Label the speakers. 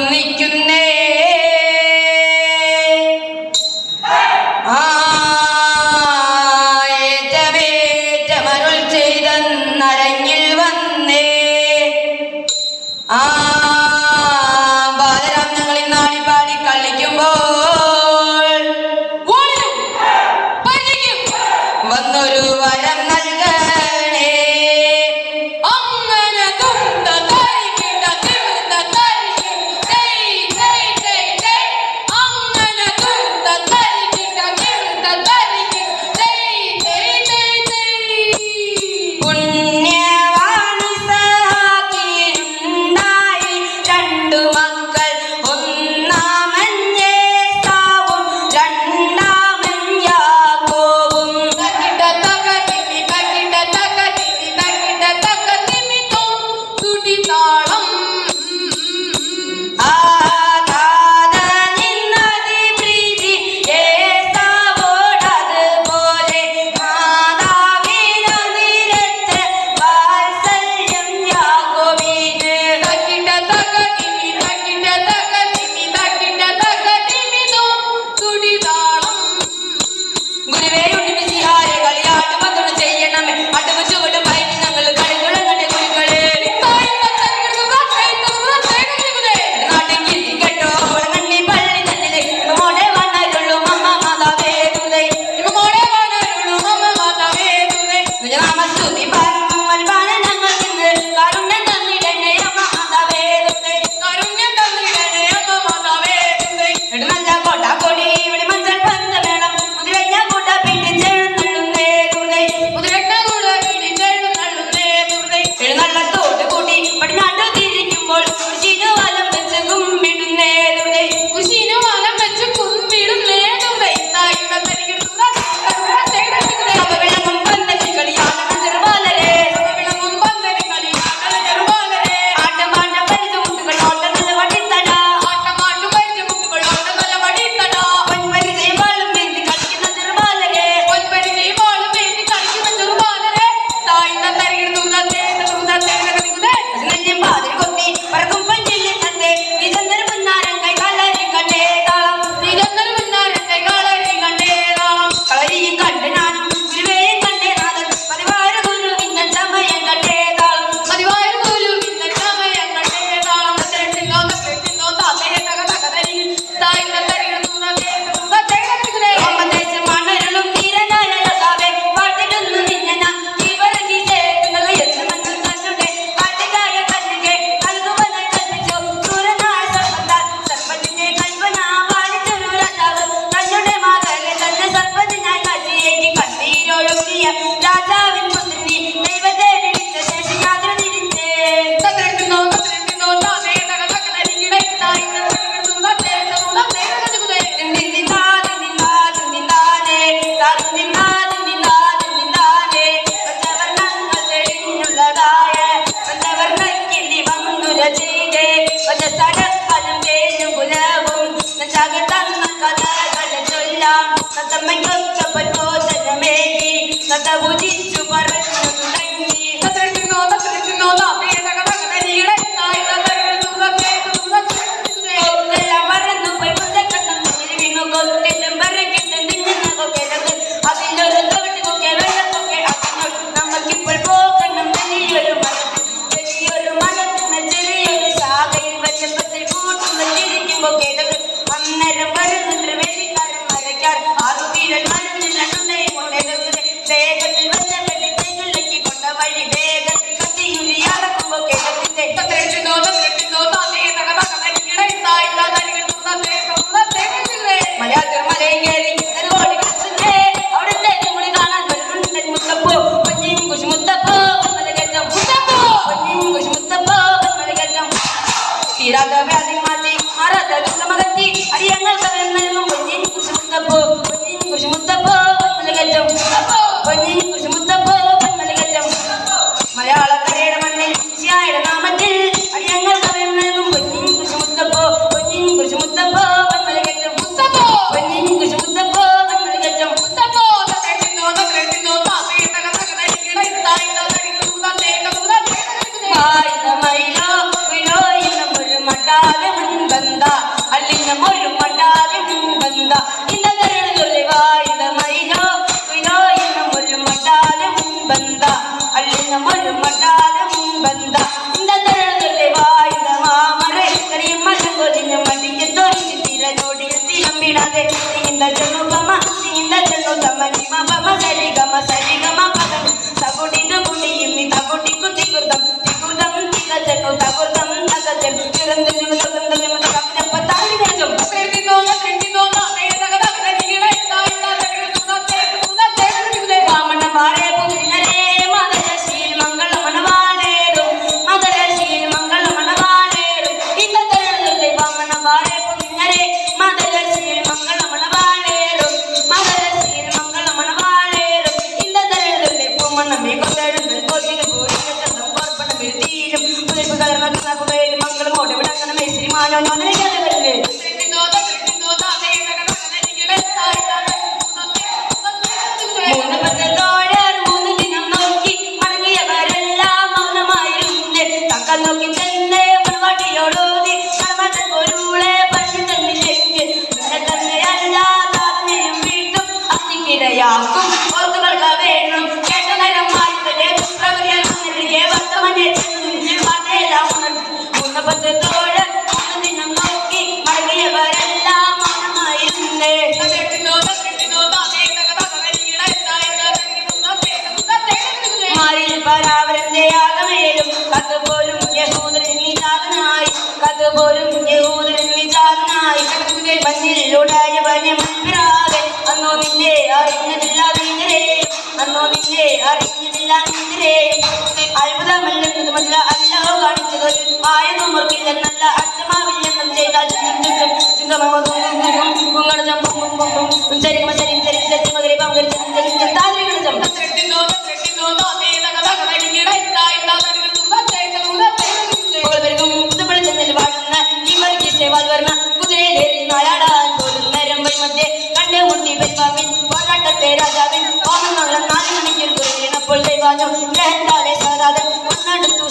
Speaker 1: ഒന്നിക്കുന്ന வந்தாய் மயிலோ விழோ என முழு மட்டாத முன் வந்தாய் I. Yeah. അറിഞ്ഞിട്ടില്ല നിന്നിരേ അന്നോ നിന്നെ അറിഞ്ഞിട്ടില്ല നിന്നിരേ അത്ഭുതമല്ലെന്നത് മതില അല്ലാഹു കാണിച്ചത്. ആയതും മുറിക്കില്ലെന്നല്ല അച്ഛമാവില്ലെന്നും ചെയ്താൽ
Speaker 2: ഉച്ചരിക്കുമ്പോൾ
Speaker 1: கையாலே சராதன் மண்ணடுத்து